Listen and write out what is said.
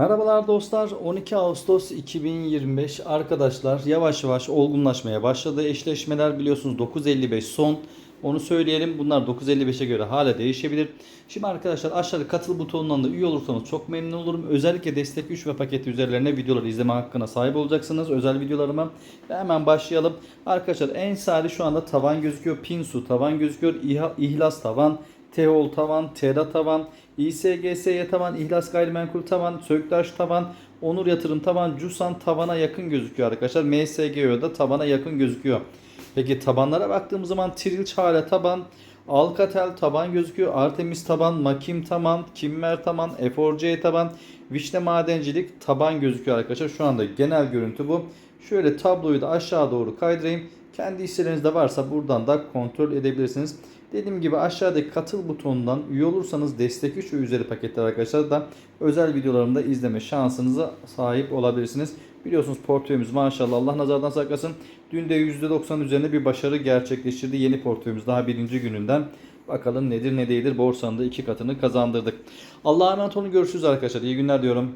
Merhabalar dostlar. 12 Ağustos 2025 arkadaşlar yavaş yavaş olgunlaşmaya başladı. Eşleşmeler biliyorsunuz 9.55 son. Onu söyleyelim. Bunlar 9.55'e göre hala değişebilir. Şimdi arkadaşlar aşağıda katıl butonundan da üye olursanız çok memnun olurum. Özellikle destek 3 ve paketi üzerlerine videoları izleme hakkına sahip olacaksınız. Özel videolarıma. Ve hemen başlayalım. Arkadaşlar en sağda şu anda tavan gözüküyor. Pinsu tavan gözüküyor. İhlas tavan. Teol tavan, Tera tavan, İSGS'ye tavan, İhlas Gayrimenkul tavan, Söktaş tavan, Onur Yatırım tavan, Cusan tavana yakın gözüküyor arkadaşlar. MSGO da tabana yakın gözüküyor. Peki tabanlara baktığımız zaman Tril Çare taban, Alcatel taban gözüküyor. Artemis taban, Makim taban, Kimmer taban, Efor-C taban, Vişne Madencilik taban gözüküyor arkadaşlar. Şu anda genel görüntü bu. Şöyle tabloyu da aşağı doğru kaydırayım. Kendi hisselerinizde varsa buradan da kontrol edebilirsiniz. Dediğim gibi aşağıdaki katıl butonundan üye olursanız destek 3 ve üzeri paketler arkadaşlar da özel videolarımı da izleme şansınıza sahip olabilirsiniz. Biliyorsunuz portföyümüz maşallah Allah nazardan saklasın. Dün de %90 üzerinde bir başarı gerçekleştirdi. Yeni portföyümüz daha birinci gününden. Bakalım nedir ne değildir borsanın da iki katını kazandırdık. Allah'a emanet olun görüşürüz arkadaşlar. İyi günler diyorum.